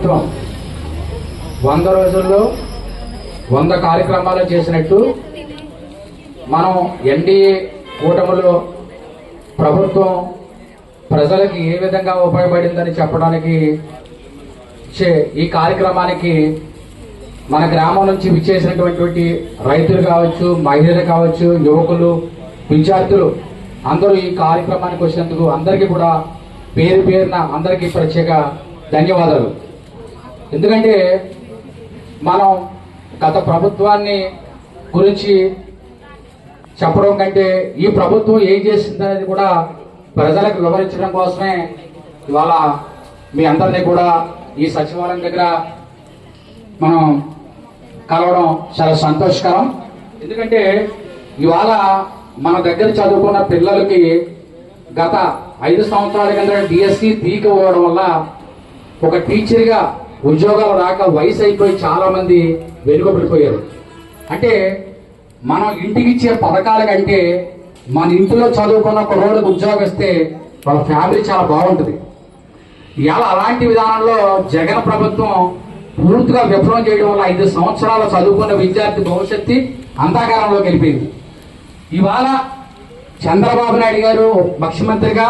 ప్రభుత్వం. వంద రోజుల్లో వంద కార్యక్రమాలు చేసినట్టు మనం ఎన్డీఏ కూటమిలో ప్రభుత్వం ప్రజలకి ఏ విధంగా ఉపయోగపడిందని చెప్పడానికి చే- ఈ కార్యక్రమానికి మన గ్రామం నుంచి విచ్చేసినటువంటి రైతులు కావచ్చు మహిళలు కావచ్చు యువకులు విద్యార్థులు అందరూ ఈ కార్యక్రమానికి వచ్చినందుకు అందరికీ కూడా పేరు పేరున అందరికీ ప్రత్యేక ధన్యవాదాలు. ఎందుకంటే మనం గత ప్రభుత్వాన్ని గురించి చెప్పడం కంటే ఈ ప్రభుత్వం ఏం చేసిందనేది కూడా ప్రజలకు వివరించడం కోసమే ఇవాళ మీ అందరినీ కూడా ఈ సచివాలయం దగ్గర మనం కలవడం చాలా సంతోషకరం. ఎందుకంటే ఇవాళ మన దగ్గర చదువుకున్న పిల్లలకి గత ఐదు సంవత్సరాల కింద డిఎస్సి తీకపోవడం వల్ల ఒక టీచర్గా ఉద్యోగాలు రాక వయసు అయిపోయి చాలా మంది వెనుకబడిపోయారు. అంటే మనం ఇంటికి ఇచ్చే పథకాల కంటే మన ఇంటిలో చదువుకున్న కుర్రోడికి ఉద్యోగం ఇస్తే వాళ్ళ ఫ్యామిలీ చాలా బాగుంటుంది. ఇవాళ అలాంటి విధానంలో జగన్ ప్రభుత్వం పూర్తిగా విఫలం చేయడం వల్ల ఐదు సంవత్సరాలు చదువుకున్న విద్యార్థి భవిష్యత్తు అంధకారంలో గెలిపింది ఇవాళ చంద్రబాబు నాయుడు గారు ముఖ్యమంత్రిగా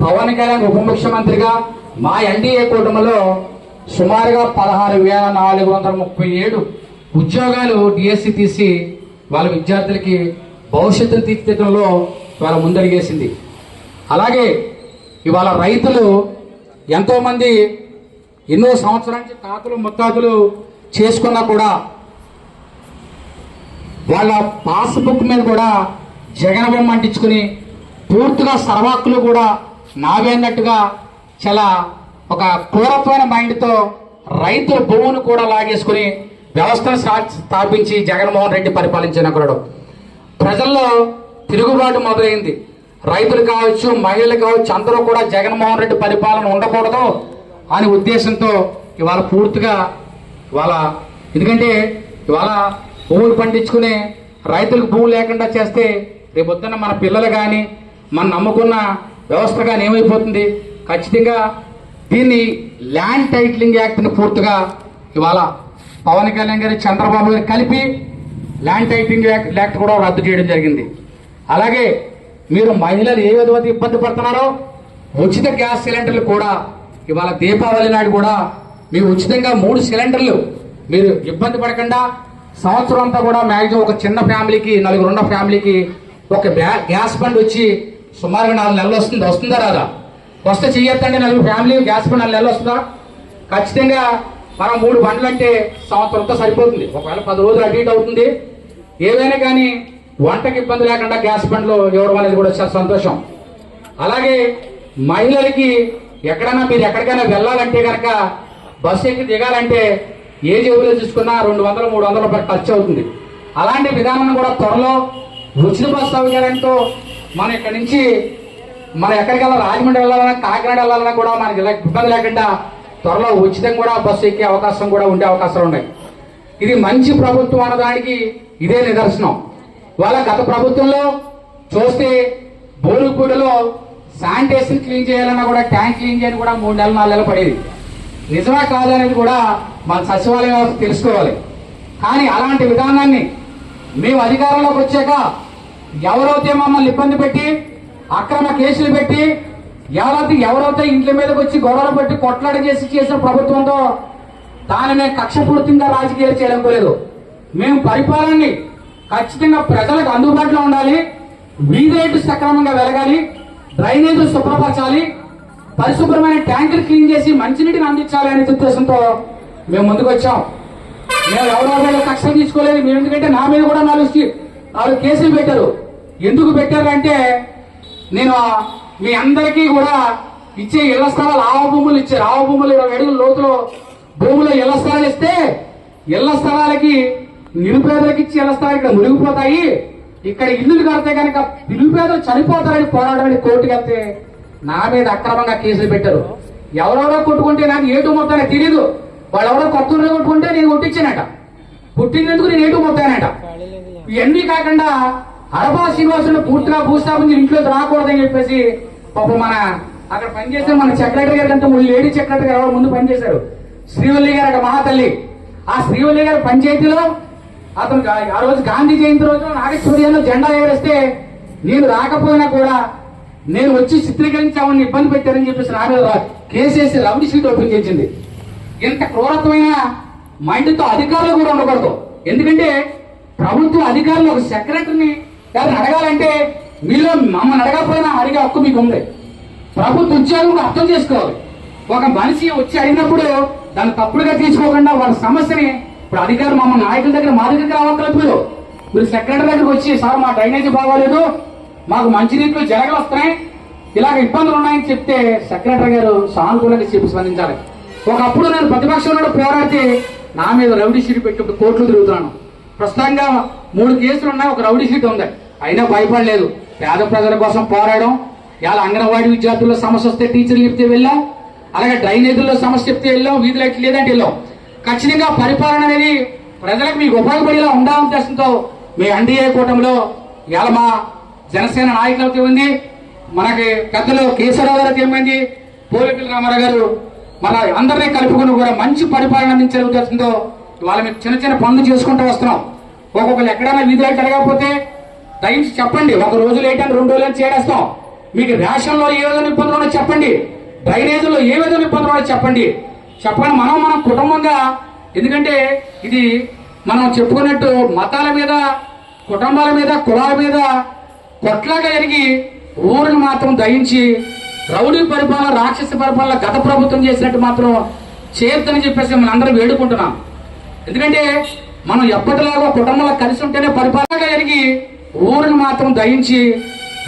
పవన్ కళ్యాణ్ ఉప ముఖ్యమంత్రిగా మా ఎన్డీఏ కూటమిలో సుమారుగా పదహారు వేల నాలుగు వందల ముప్పై ఏడు ఉద్యోగాలు డిఎస్సి తీసి వాళ్ళ విద్యార్థులకి భవిష్యత్తును తీర్చిదిద్దడంలో వాళ్ళ ముందడిగేసింది. అలాగే ఇవాళ రైతులు ఎంతోమంది ఎన్నో సంవత్సరానికి తాతలు ముత్తాతలు చేసుకున్నా కూడా వాళ్ళ పాస్బుక్ మీద కూడా జగన్ బొమ్మ అంటించుకుని పూర్తిగా సర్వాక్కులు కూడా నావే అన్నట్టుగా చాలా ఒక క్రూరత్వమైన మైండ్తో రైతుల భూమును కూడా లాగేసుకుని వ్యవస్థను స్థాపించి జగన్మోహన్ రెడ్డి పరిపాలించిన ఒకడు ప్రజల్లో తిరుగుబాటు మొదలైంది. రైతులు కావచ్చు మహిళలు కావచ్చు అందరూ కూడా జగన్మోహన్ రెడ్డి పరిపాలన ఉండకూడదు అనే ఉద్దేశంతో ఇవాళ పూర్తిగా ఇవాళ ఎందుకంటే ఇవాళ భూములు పండించుకునే రైతులకు భూమి లేకుండా చేస్తే రేపొద్దున మన పిల్లలు కానీ మన నమ్ముకున్న వ్యవస్థ కానీ ఏమైపోతుంది? ఖచ్చితంగా దీన్ని ల్యాండ్ టైటిలింగ్ యాక్ట్ని పూర్తిగా ఇవాళ పవన్ కళ్యాణ్ గారి చంద్రబాబు గారు కలిపి ల్యాండ్ టైటిలింగ్ యాక్ట్ యాక్ట్ కూడా రద్దు చేయడం జరిగింది. అలాగే మీరు మహిళలు ఏ విధమైన ఇబ్బంది పడుతున్నారో ఉచిత గ్యాస్ సిలిండర్లు కూడా ఇవాళ దీపావళి నాడు కూడా మీరు ఉచితంగా మూడు సిలిండర్లు మీరు ఇబ్బంది పడకుండా సంవత్సరం అంతా కూడా మ్యాక్సిమం ఒక చిన్న ఫ్యామిలీకి నలుగురున్న ఫ్యామిలీకి ఒక బ్యా- గ్యాస్ బండ్ వచ్చి సుమారుగా నాలుగు నెలలు వస్తుంది వస్తుందా రాదా? వస్తే చెయ్యొద్దండి నలుగురు ఫ్యామిలీ గ్యాస్ పని నాలుగు నెలలు వస్తుందా ఖచ్చితంగా మనం మూడు బండ్లు అంటే సంవత్సరంతో సరిపోతుంది. ఒకవేళ పది రోజులు అటు ఇటు అవుతుంది. ఏదైనా కానీ వంటకి ఇబ్బంది లేకుండా గ్యాస్ బండ్లు ఇవ్వడం అనేది కూడా చాలా సంతోషం. అలాగే మహిళలకి ఎక్కడైనా మీరు ఎక్కడికైనా వెళ్ళాలంటే కనుక బస్సు ఎక్కి దిగాలంటే ఏ జేబులో చూసుకున్నా రెండు వందలు మూడు వందల రూపాయలు ఖర్చు అవుతుంది. అలాంటి విధానం కూడా త్వరలో ఉచిత బస్సు సౌకర్యంతో మనం ఇక్కడ నుంచి మనం ఎక్కడికి వెళ్ళాలి? రాజమండ్రి వెళ్ళాలన్నా కాకినాడ వెళ్ళాలన్నా కూడా మనకి ఇబ్బంది లేకుండా త్వరలో ఉచితం కూడా బస్సు ఎక్కే అవకాశం కూడా ఉండే అవకాశాలు ఉన్నాయి. ఇది మంచి ప్రభుత్వం అన్నదానికి ఇదే నిదర్శనం. వాళ్ళ గత ప్రభుత్వంలో చూస్తే బోరుపూడిలో శానిటేషన్ క్లీన్ చేయాలన్నా కూడా ట్యాంక్ క్లీన్ చేయని కూడా మూడు నెలలు నాలుగు నెలలు పడేది. నిజమా కాదనేది కూడా మన సచివాలయం తెలుసుకోవాలి. కానీ అలాంటి విధానాన్ని మేము అధికారంలోకి వచ్చాక ఎవరైతే మమ్మల్ని ఇబ్బంది పెట్టి అక్రమ కేసులు పెట్టి ఎవరైతే ఎవరైతే ఇంట్ల మీదకి వచ్చి గొడవలు పెట్టి కొట్లాడ చేసి చేసిన ప్రభుత్వంతో దాని కక్షపూర్తిగా రాజకీయాలు చేయడం మేము పరిపాలనని ఖచ్చితంగా ప్రజలకు అందుబాటులో ఉండాలి. వీధి సక్రమంగా వెలగాలి. డ్రైనేజ్ శుభ్రపరచాలి. పరిశుభ్రమైన ట్యాంకులు క్లీన్ చేసి మంచినీటిని అందించాలి అనే ఉద్దేశంతో మేము ముందుకు వచ్చాం. మేము ఎవరో కక్ష తీసుకోలేదు. మేము ఎందుకంటే నా మీద కూడా నాలుగు నాలుగు కేసులు పెట్టారు. ఎందుకు పెట్టారు అంటే నేను మీ అందరికీ కూడా ఇచ్చే ఇళ్ళ స్థలాలు ఆవ భూములు ఇచ్చారు ఆవ భూములు ఇరవై అడుగుల లోతులో భూములో ఇళ్ళ స్థలాలు ఇస్తే ఇళ్ళ స్థలాలకి నిరుపేదలకు ఇచ్చి ఇళ్ళ స్థలాలు ఇక్కడ మునిగిపోతాయి. ఇక్కడ ఇల్లులు కడితే కనుక నిరుపేదలు చనిపోతారని పోరాడమని కోర్టుకి వెళ్తే నా మీద అక్రమంగా కేసులు పెట్టారు. ఎవరెవరో కొట్టుకుంటే నాకు ఏటు మొత్తానో తెలియదు వాళ్ళు ఎవరో కొత్త కొట్టుకుంటే నేను కొట్టించానట. పుట్టినందుకు నేను ఏటు మొత్తానట. ఇవన్నీ కాకుండా అరబా శ్రీనివాసులు పూర్తిగా భూస్థాపన ఇంట్లోకి రాకూడదని చెప్పేసి పాప మన అక్కడ పనిచేసిన మన సెక్రటరీ గారి కంటే ముందు లేడీ సెక్రటరీ గారు ముందు పనిచేశారు. శ్రీవల్లి గారు అక్కడ మహాతల్లి. ఆ శ్రీవల్లి గారి పంచాయతీలో అతను ఆ రోజు గాంధీ జయంతి రోజు నాగేశ్వర్యంలో జెండా ఎగరేస్తే నేను రాకపోయినా కూడా నేను వచ్చి చిత్రీకరించామని ఇబ్బంది పెట్టారని చెప్పేసి నా మీద లవ్ కేసేసి రౌడీ షీట్ ఓపెన్ చేసింది. ఇంత క్రూరత్వమైన మైండ్తో అధికారులు కూడా ఉండకూడదు. ఎందుకంటే ప్రభుత్వ అధికారులు ఒక సెక్రటరీని కానీ అడగాలంటే మీలో మమ్మల్ని అడగకపోయినా అడిగే హక్కు మీకు ఉంది ప్రభుత్వ ఉద్యోగం అర్థం చేసుకోవాలి. ఒక మనిషి వచ్చి అడిగినప్పుడు దాన్ని తప్పుడుగా తీసుకోకుండా వాళ్ళ సమస్యని ఇప్పుడు అధికారులు మమ్మల్ని నాయకుల దగ్గర మా దగ్గరికి రావట్లేదు మీరు. మీరు సెక్రటరీ దగ్గరకు వచ్చి సార్ మా డ్రైనేజీ బాగోలేదు మాకు మంచినీటిలో జరగలు వస్తున్నాయి ఇలాగ ఇబ్బందులు ఉన్నాయని చెప్తే సెక్రటరీ గారు సానుకూలంగా చెప్పి స్పందించాలి. ఒకప్పుడు నేను ప్రతిపక్షంలో పోరాడితే నా మీద రౌడీ షీట్ పెట్టి కోట్లు తిరుగుతున్నాను. ప్రస్తుతంగా మూడు కేసులు ఉన్నాయి. ఒక రౌడీ షీట్ ఉంది. అయినా భయపడలేదు. పేద ప్రజల కోసం పోరాడడం. ఇవాళ అంగన్వాడీ విద్యార్థుల్లో సమస్య వస్తే టీచర్లు చెప్తే వెళ్ళాం. అలాగే డ్రైనేజీల్లో సమస్య చెప్తే వెళ్ళాం. వీధులు ఎట్లా లేదంటే వెళ్ళాం. ఖచ్చితంగా పరిపాలన అనేది ప్రజలకు మీకు ఉపయోగపడేలా ఉండాలని ఉద్దేశంతో మీ ఎన్డీఏ కూటమిలో ఇవాళ మా జనసేన నాయకులతో ఉంది మనకి పెద్దలు కేశవరావు గారు ఏమైంది? పోలికల రామారావు గారు మన అందరినీ కలుపుకొని కూడా మంచి పరిపాలన అందించే ఉద్దేశంతో ఇవాళ మీకు చిన్న చిన్న పనులు చేసుకుంటూ వస్తున్నాం. ఒక్కొక్కరు ఎక్కడైనా వీధిలో కలగకపోతే దయించి చెప్పండి. ఒక రోజు లేట్ రెండు రోజులు చేరేస్తాం మీకు రేషన్లో ఏ విధంగా ఇబ్బందులు ఉన్నాయో చెప్పండి. డ్రైనేజీలో ఏ విధంగా ఇబ్బందులు ఉన్నాయో చెప్పండి. చెప్పండి. మనం మనం కుటుంబంగా ఎందుకంటే ఇది మనం చెప్పుకున్నట్టు మతాల మీద కుటుంబాల మీద కులాల మీద కొట్లాగా జరిగి ఊరిని మాత్రం దయించి రౌడీ పరిపాలన రాక్షస పరిపాలన గత ప్రభుత్వం చేసినట్టు మాత్రం చేయొద్దని చెప్పేసి మనం అందరం వేడుకుంటున్నాం. ఎందుకంటే మనం ఎప్పటిలాగా కుటుంబంలో కలిసి ఉంటేనే పరిపాలన జరిగి ఊరిని మాత్రం దయించి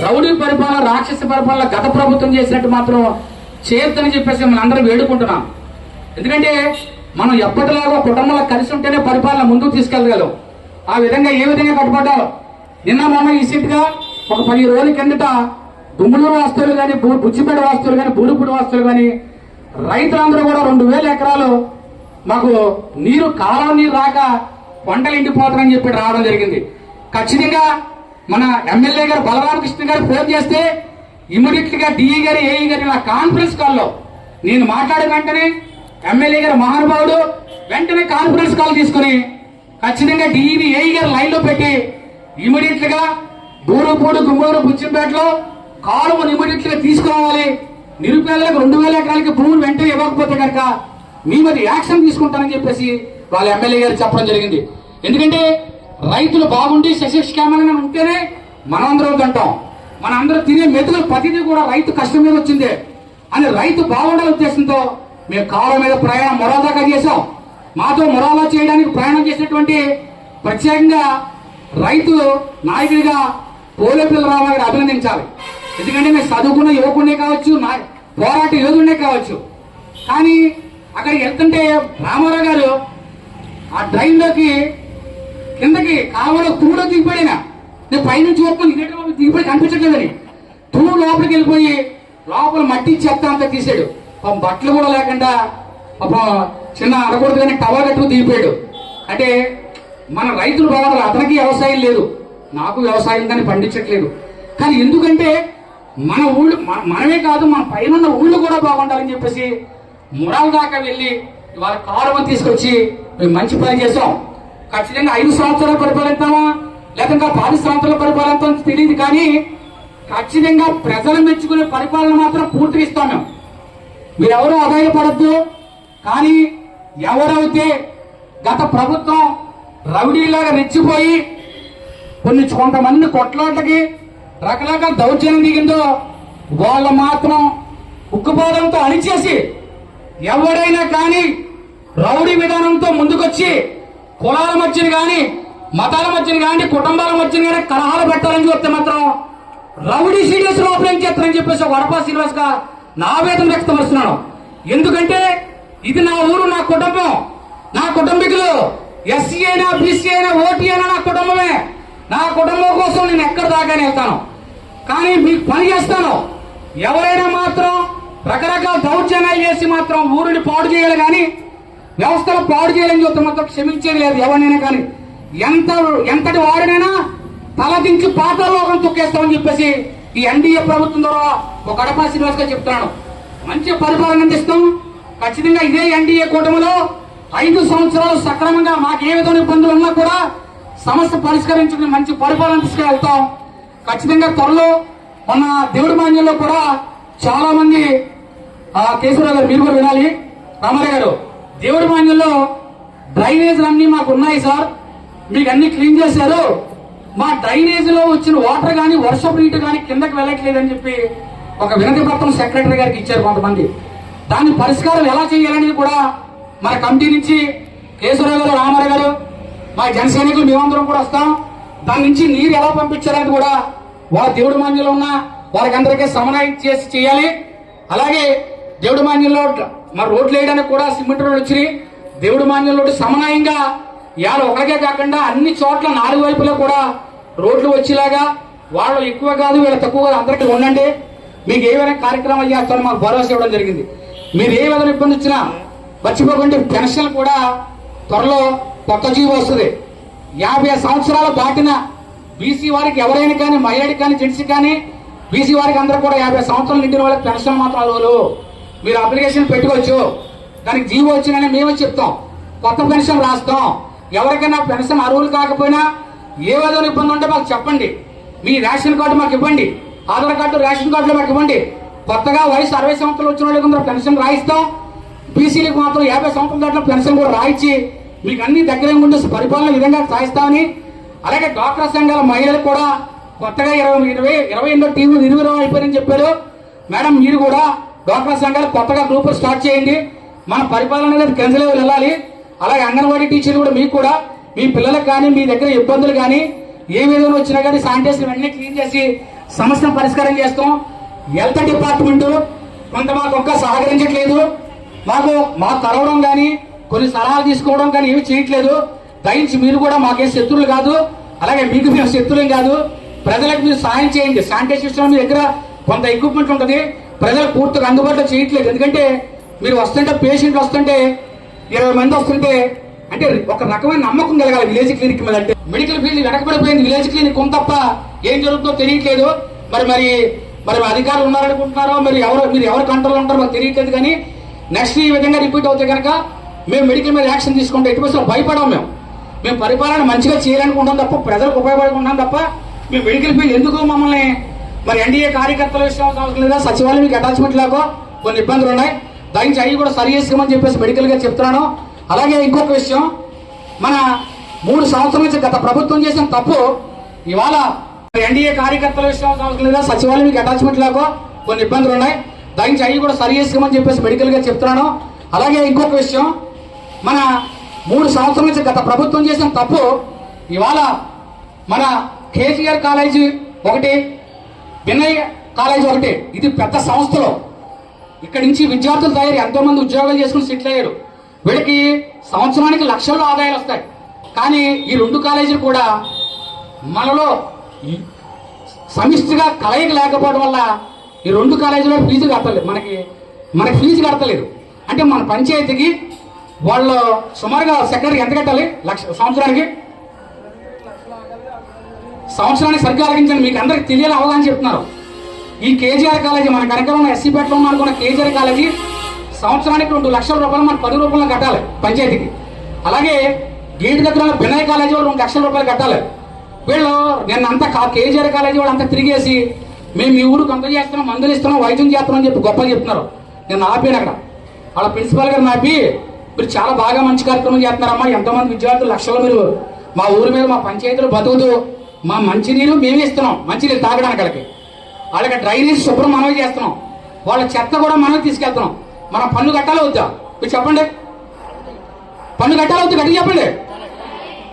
రౌడీ పరిపాలన రాక్షస పరిపాలన గత ప్రభుత్వం చేసినట్టు మాత్రం చేయొద్దని చెప్పేసి మనం అందరం వేడుకుంటున్నాం. ఎందుకంటే మనం ఎప్పటిలాగా కుటుంబంలో కలిసి ఉంటేనే పరిపాలన ముందుకు తీసుకెళ్ళగలం. ఆ విధంగా ఏ విధంగా కట్టుబడ్డావు? నిన్న మొన్న ఈ ఒక పది రోజుల కిందట దుమ్ములూరు వాస్తువులు కానీ బుచ్చిపేట వాస్తువులు కానీ బూడిపూడి వాస్తువులు కానీ రైతులందరూ కూడా రెండు వేల ఎకరాలు మాకు నీరు కాలం నీరు రాక పంటలు ఎండిపోతారని చెప్పి రావడం జరిగింది. ఖచ్చితంగా మన ఎమ్మెల్యే గారు బలరామకృష్ణ గారు ఫోన్ చేస్తే ఇమీడియట్గా డిఈ గారు ఏఈ గారు నా కాన్ఫరెన్స్ కాల్లో నేను మాట్లాడిన వెంటనే ఎమ్మెల్యే గారు మహానుభావుడు వెంటనే కాన్ఫరెన్స్ కాల్ తీసుకుని ఖచ్చితంగా డిఈని ఏఈ గారు లైన్లో పెట్టి ఇమీడియట్గా దూరపూడి గుమ్మూరు బుచ్చింపేటలో కాలువను ఇమీడియట్గా తీసుకోవాలి నిరుపేదలకు రెండు వేల ఎకరాలకి భూములు వెంటనే ఇవ్వకపోతే కనుక మీ మరి యాక్షన్ తీసుకుంటానని చెప్పేసి వాళ్ళ ఎమ్మెల్యే గారు చెప్పడం జరిగింది. ఎందుకంటే రైతులు బాగుండి సస్యశ్యామలంగా ఉంటేనే మనమందరం తింటాం. మన అందరం తినే మెతుకులు ప్రతిదీ కూడా రైతు కష్టం మీద వచ్చిందే. అని రైతు బాగుండాలి ఉద్దేశంతో మేము కాలం మీద ప్రయాణం మొరాదాకా చేసాం మాతో మొరాలా చేయడానికి ప్రయాణం చేసినటువంటి ప్రత్యేకంగా రైతు నాయకుడిగా పోలేపల్లి రామారావు గారు అభినందించాలి. ఎందుకంటే మేము చదువుకున్న యువకుడే కావచ్చు నా పోరాట యోధుడే కావచ్చు. కానీ అక్కడికి వెళ్తుంటే రామారావు గారు ఆ ట్రైన్లోకి కిందకి కాలువలో తూలో దిగిపోయినా నేను పైనుంచి చూపుకొని ఇదేంటి దిగిపోయి కనిపించట్లేదని. తూ లోపలికి వెళ్ళిపోయి లోపల మట్టి చెత్త అంతా తీసాడు. పాపం బట్టలు కూడా లేకుండా పాపం చిన్న అనకూడదు కానీ టవర్ కట్టుకు దిగిపోయాడు. అంటే మన రైతులు బాధలు అతనికి వ్యవసాయం లేదు. నాకు వ్యవసాయం కానీ పండించట్లేదు. కానీ ఎందుకంటే మన ఊళ్ళు మన- మనమే కాదు మన పైన ఉన్న ఊళ్ళు కూడా బాగుండాలని చెప్పేసి మురాల్ దాకా వెళ్ళి వాళ్ళ కారు తీసుకొచ్చి మేము మంచి పని చేసాం ఖచ్చితంగా ఐదు సంవత్సరాలు పరిపాలిస్తామా లేక ఇంకా పది సంవత్సరాలు పరిపాలిస్తాం తెలియదు కానీ ఖచ్చితంగా ప్రజలు మెచ్చుకునే పరిపాలన మాత్రం పూర్తిగా ఇస్తాం మేము. మీరెవరూ ఆదాయపడద్దు కానీ ఎవరైతే గత ప్రభుత్వం రౌడీలాగా రెచ్చిపోయి కొన్ని కొంతమంది కొట్లాటకి రకరకాల దౌర్జన్యం దిగిందో వాళ్ళు మాత్రం ఉక్కుపోవడంతో అణిచేసి ఎవడైనా కానీ రౌడీ విధానంతో ముందుకొచ్చి కులాల మధ్యన కానీ మతాల మధ్యన కానీ కుటుంబాల మధ్యన కానీ కలహాలు పెట్టాలని చూస్తే మాత్రం రౌడీ సీరియస్ లోపలేం చేస్తారని చెప్పేసి వడపా శ్రీనివాస్గా నా వేదన వ్యక్తపరుస్తున్నాను ఎందుకంటే ఇది నా ఊరు నా కుటుంబం. నా కుటుంబీకులు ఎస్సీ అయినా బీసీ అయినా ఓటీ అయినా నా కుటుంబమే. నా కుటుంబం కోసం నేను ఎక్కడ దాకా వెళ్తాను. కానీ మీకు పని చేస్తాను. ఎవరైనా మాత్రం రకరకాల దౌర్జన్యాలు చేసి మాత్రం ఊరిని పాడు చేయాలి కానీ వ్యవస్థలు పాడు చేయాలని చూస్తే మాత్రం క్షమించేది లేదు ఎవరినైనా కానీ. ఎంత ఎంతటి వాడినైనా తలదించి పాతలోకం తొక్కేస్తామని చెప్పేసి ఈ ఎన్డీఏ ప్రభుత్వం ద్వారా ఒక కడప శ్రీనివాస్ గారు చెప్తున్నాను మంచి పరిపాలన అందిస్తాం. ఖచ్చితంగా ఇదే ఎన్డీఏ కూటమిలో ఐదు సంవత్సరాలు సక్రమంగా మాకు ఏ విధమైన ఇబ్బందులు ఉన్నా కూడా సమస్య పరిష్కరించుకుని మంచి పరిపాలన తీసుకెళ్తాం. ఖచ్చితంగా త్వరలో మన దేవుడి మాన్యంలో కూడా చాలా మంది ఆ, కేశవరావు గారు మీరు కూడా వినాలి. రామారావు గారు దేవుడి మాన్యంలో డ్రైనేజీలు అన్ని మాకు ఉన్నాయి సార్. మీకు అన్ని క్లీన్ చేశారు. మా డ్రైనేజ్లో వచ్చిన వాటర్ కానీ వర్షపు నీటి కానీ కిందకి వెళ్ళట్లేదని చెప్పి ఒక వినతి పత్రం సెక్రటరీ గారికి ఇచ్చారు కొంతమంది. దాని పరిష్కారం ఎలా చేయాలనేది కూడా మన కమిటీ నుంచి కేశవరావు గారు రామారావు గారు మా జనసైనికులు మేమందరం కూడా వస్తాం. దాని నుంచి నీరు ఎలా పంపించారని కూడా వాళ్ళ దేవుడి మాన్యంలో ఉన్న వారికి అందరికీ సమన్వయం చేసి చేయాలి. అలాగే దేవుడి మాన్యంలో మరి రోడ్లు వేయడానికి కూడా సిమెంట్ రోడ్లు వచ్చినాయి. దేవుడు మాన్యంలో సమన్వయంగా ఇవాళ ఒకరికే కాకుండా అన్ని చోట్ల నాలుగు వైపులా కూడా రోడ్లు వచ్చేలాగా వాళ్ళు ఎక్కువ కాదు వీళ్ళు తక్కువ కాదు అందరికీ ఉండండి. మీకు ఏమైనా కార్యక్రమాలు చేస్తారో మాకు భరోసా ఇవ్వడం జరిగింది. మీరు ఏ విధంగా ఇబ్బంది వచ్చినా మర్చిపోకండి పెన్షన్ కూడా త్వరలో కొత్త జీవి వస్తుంది. యాభై సంవత్సరాలు దాటిన బీసీ వారికి ఎవరైనా కానీ మహిళకి కానీ జెంట్స్ కానీ బీసీ వారికి అందరూ కూడా యాభై సంవత్సరాలు నిండిన వాళ్ళకి పెన్షన్ మాత్రం అవ్వలు మీరు అప్లికేషన్ పెట్టుకోవచ్చు. దానికి జీవో వచ్చిందని మేమే చెప్తాం. కొత్త పెన్షన్ రాస్తాం. ఎవరికైనా పెన్షన్ అర్హులు కాకపోయినా ఏ విధంగా ఇబ్బంది ఉంటే మాకు చెప్పండి. మీ రేషన్ కార్డు మాకు ఇవ్వండి. ఆధార్ కార్డు రేషన్ కార్డులో మాకు ఇవ్వండి. కొత్తగా వయసు అరవై సంవత్సరాలు వచ్చిన వాళ్ళకి పెన్షన్ రాయిస్తాం. బీసీలకు మాత్రం యాభై సంవత్సరాల దాంట్లో పెన్షన్ కూడా రాయించి మీకు అన్ని దగ్గర ఉండే పరిపాలన విధంగా సాయిస్తామని అలాగే డాక్టర్ సంఘాల మహిళలు కూడా కొత్తగా ఇరవై ఇరవై ఇరవై ఎనిమిది టీములు ఇరవై అయిపోయిందని చెప్పారు. మేడం మీరు కూడా డోక్రా సంఘాలు కొత్తగా గ్రూపులు స్టార్ట్ చేయండి. మన పరిపాలన అనేది కేంద్ర లెవెల్ వెళ్ళాలి. అలాగే అంగన్వాడీ టీచర్లు కూడా మీకు కూడా మీ పిల్లలకు కానీ మీ దగ్గర ఇబ్బందులు కానీ ఏ విధంగా వచ్చినా కానీ శానిటైజర్ వెంటనే క్లీన్ చేసి సమస్యను పరిష్కారం చేస్తాం. హెల్త్ డిపార్ట్మెంట్ కొంత మాకు ఒక్క సహకరించట్లేదు. మాకు మాకు కలవడం కానీ కొన్ని సలహాలు తీసుకోవడం కానీ ఏమి చేయట్లేదు. దయించి మీరు కూడా మాకే శత్రువులు కాదు. అలాగే మీకు మేము శత్రువులేం కాదు. ప్రజలకు మీరు సాయం చేయండి. శానిటైజేషన్ మీ దగ్గర కొంత ఎక్విప్మెంట్ ఉంటుంది. ప్రజలకు పూర్తిగా అందుబాటులో చేయట్లేదు. ఎందుకంటే మీరు వస్తుంటే పేషెంట్లు వస్తుంటే ఇరవై మంది వస్తుంటే అంటే ఒక రకమైన నమ్మకం కలగాలి విలేజ్ క్లినిక్ మీద అంటే. మెడికల్ ఫీల్డ్ వెనకబడిపోయింది విలేజ్ క్లినిక్. కొంత తప్ప ఏం జరుగుతుందో తెలియట్లేదు. మరి మరి మరి అధికారులు ఉన్నారనుకుంటున్నారో మరి ఎవరు మీరు ఎవరు కంట్రోల్ ఉంటారో మాకు తెలియట్లేదు కానీ నెక్స్ట్ ఈ విధంగా రిపీట్ అవుతే కనుక మేము మెడికల్ మీద యాక్షన్ తీసుకుంటే ఎటు భయపడము భయపడాం మేము. మేము పరిపాలన మంచిగా చేయాలనుకుంటాం తప్ప ప్రజలకు ఉపయోగపడుకుంటాం తప్ప మేము మెడికల్ ఫీల్డ్ ఎందుకు మమ్మల్ని మరి ఎన్డీఏ కార్యకర్తల విషయం అవసరం లేదా సచివాలయం అటాచ్మెంట్ లాగో కొన్ని ఇబ్బందులు ఉన్నాయి. దానికి అవి కూడా సరి చేసుకోమని చెప్పేసి మెడికల్గా చెప్తున్నాను. అలాగే ఇంకొక విషయం మన మూడు సంవత్సరాల నుంచి గత ప్రభుత్వం చేసిన తప్పు ఇవాళ ఎన్డీఏ కార్యకర్తల విషయం అవసరం లేదా సచివాలయం అటాచ్మెంట్ లాగో కొన్ని ఇబ్బందులు ఉన్నాయి. దానికి అవి కూడా సరి చేసుకోమని చెప్పేసి మెడికల్గా చెప్తున్నాను. అలాగే ఇంకొక విషయం మన మూడు సంవత్సరాల నుంచి గత ప్రభుత్వం చేసిన తప్పు ఇవాళ మన కేసీఆర్ కాలేజీ ఒకటి వినయ్ కాలేజీ ఒకటి. ఇది పెద్ద సంస్థలో. ఇక్కడి నుంచి విద్యార్థులు తయారు ఎంతోమంది ఉద్యోగాలు చేసుకుని సెటిల్ అయ్యారు. వీళ్ళకి సంవత్సరానికి లక్షల్లో ఆదాయాలు వస్తాయి. కానీ ఈ రెండు కాలేజీలు కూడా మనలో సమిష్టిగా కలయిక లేకపోవడం వల్ల ఈ రెండు కాలేజీలో ఫీజు కడతలేదు మనకి మనకి ఫీజు కడతలేదు అంటే మన పంచాయతీకి వాళ్ళు సుమారుగా సెక్రటరీకి ఎంత కట్టాలి? లక్ష సంవత్సరానికి సంవత్సరానికి సరిగ్గా ఆలోచించండి మీకు అందరికి తెలియాలి అవగాహన చెప్తున్నారు. ఈ కేజీఆర్ కాలేజీ మన కనకలో ఉన్న ఎస్సీపేటలో ఉన్న కూడా కేజీఆర్ కాలేజీ సంవత్సరానికి రెండు లక్షల రూపాయలు మనకు పది రూపాయలు కట్టాలి పంచాయతీకి. అలాగే గేట్ దగ్గర ఉన్న బినయ్ కాలేజీ వాళ్ళు రెండు లక్షల రూపాయలు కట్టాలి. వీళ్ళు నిన్న అంతా కా- కేజీఆర్ కాలేజీ వాళ్ళు అంతా తిరిగేసి మేము మీ ఊరు కొంత చేస్తున్నాం మందులు ఇస్తున్నాం వైద్యం చేస్తున్నాం అని చెప్పి గొప్పగా చెప్తున్నారు. నేను ఆపాను అక్కడ. వాళ్ళ ప్రిన్సిపాల్ గారు ఆపి మీరు చాలా బాగా మంచి కార్యక్రమం చేస్తున్నారమ్మా ఎంతమంది విద్యార్థులు లక్షలు మీరు మా ఊరి మీద మా పంచాయతీలు బతుకుతూ మా మంచినీరు మేమే ఇస్తున్నాం. మంచినీరు తాగడానికి వాళ్ళకి వాళ్ళకి డ్రైనేజ్ శుభ్రం మనమే చేస్తున్నాం. వాళ్ళ చెత్త కూడా మనమే తీసుకెళ్తున్నాం. మనం పన్ను కట్టాలి వద్దా? మీరు చెప్పండి. పన్ను కట్టాలి వద్దు? కట్టి చెప్పండి.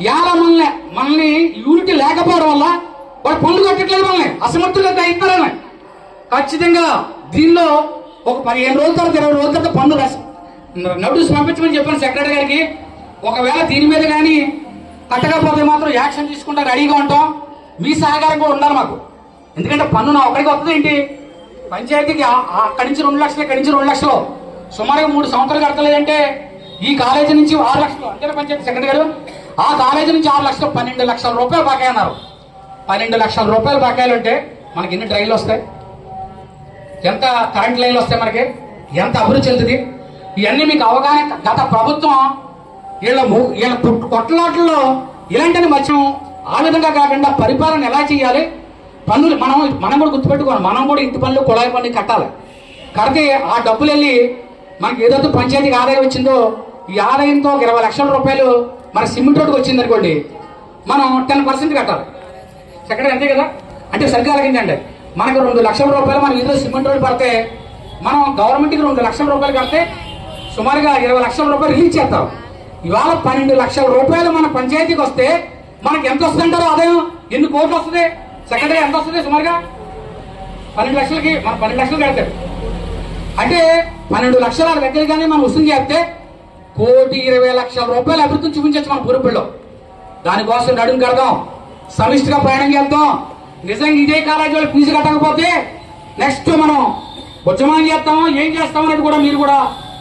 ఇవాళ మనల్ని మనల్ని యూనిటీ లేకపోవడం వల్ల వాడు పన్ను కట్టట్లేదు మనల్ని. అసమర్థులుగా తగ్గుతారని ఖచ్చితంగా దీనిలో ఒక పదిహేను రోజుల తర్వాత ఇరవై రోజుల తర్వాత పన్ను రాసి నోటీస్ పంపించమని చెప్పాను సెక్రటరీ గారికి. ఒకవేళ దీని మీద కానీ కట్టకపోతే మాత్రం యాక్షన్ తీసుకుంటా రెడీగా ఉంటాం. మీ సహకారం కూడా ఉండాలి మాకు. ఎందుకంటే పన్ను నా ఒకరికి వస్తుంది ఏంటి? పంచాయతీకి అక్కడి నుంచి రెండు లక్షలు ఇక్కడి నుంచి రెండు లక్షలు. సుమారుగా మూడు సంవత్సరాలు కడతలేదంటే ఈ కాలేజీ నుంచి ఆరు లక్షలు. అంటే పంచాయతీ సెక్రటరీ గారు? ఆ కాలేజీ నుంచి ఆరు లక్షలు పన్నెండు లక్షల రూపాయలు బకాయి అన్నారు పన్నెండు లక్షల రూపాయలు బకాయిలు ఉంటే మనకి ఎన్ని డ్రైన్లు వస్తాయి? ఎంత కరెంట్ లైన్లు వస్తాయి మనకి? ఎంత అభివృద్ధి చెందుతుంది? ఇవన్నీ మీకు అవగాహన గత ప్రభుత్వం వీళ్ళ వీళ్ళ కొట్- కొట్లాటల్లో ఇలాంటిని మధ్యం ఆ విధంగా కాకుండా పరిపాలన ఎలా చేయాలి? పన్నులు మనం మనం కూడా గుర్తుపెట్టుకోవాలి. మనం కూడా ఇంటి పనులు కుళాయి పనులు కట్టాలి. కడితే ఆ డబ్బులు వెళ్ళి మనకి ఏదైతే పంచాయతీకి ఆదాయం వచ్చిందో ఈ ఆదాయంతో ఒక ఇరవై లక్షల రూపాయలు మన సిమెంట్ రోడ్కి వచ్చింది అనుకోండి మనం టెన్ పర్సెంట్ కట్టాలి. సెక్రటరీ అంతే కదా? అంటే సరిగ్గా ఆలోచించండి. మనకు రెండు లక్షల రూపాయలు మనం ఏదో సిమెంట్ రోడ్డు పడితే మనం గవర్నమెంట్కి రెండు లక్షల రూపాయలు కడితే సుమారుగా ఇరవై లక్షల రూపాయలు రిలీజ్ చేస్తాం. ఇవాళ పన్నెండు లక్షల రూపాయలు మన పంచాయతీకి వస్తే మనకి ఎంత వస్తుందంటారు ఆదాయం? ఎన్ని కోట్లు వస్తుంది? సెక్రటరీ ఎంత వస్తుంది సుమారుగా? పన్నెండు లక్షలకి మన పన్నెండు లక్షలు కడతారు. అంటే పన్నెండు లక్షల దగ్గరగానే మనం వసూలు చేస్తే కోటి ఇరవై లక్షల రూపాయలు అభివృద్ధిని చూపించవచ్చు మన పూర్వీకుల్లో. దానికోసం నడుము కడదాం. సమిష్టిగా ప్రయాణం చేద్దాం. నిజంగా ఇదే కాలేజీ వాళ్ళు ఫీజు కట్టకపోతే నెక్స్ట్ మనం ఉద్యమం చేస్తాం ఏం చేస్తాం అనేది కూడా మీరు కూడా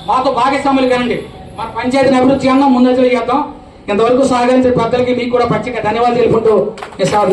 మాతో భాగస్వాములు కానండి. మన పంచాయతీని అభివృద్ధి చేద్దాం ముందంజలు చేద్దాం. ఇంతవరకు సహకరించిన పెద్దలకి మీకు కూడా ప్రత్యేక ధన్యవాదాలు తెలుపుకుంటూ నేను సెలవు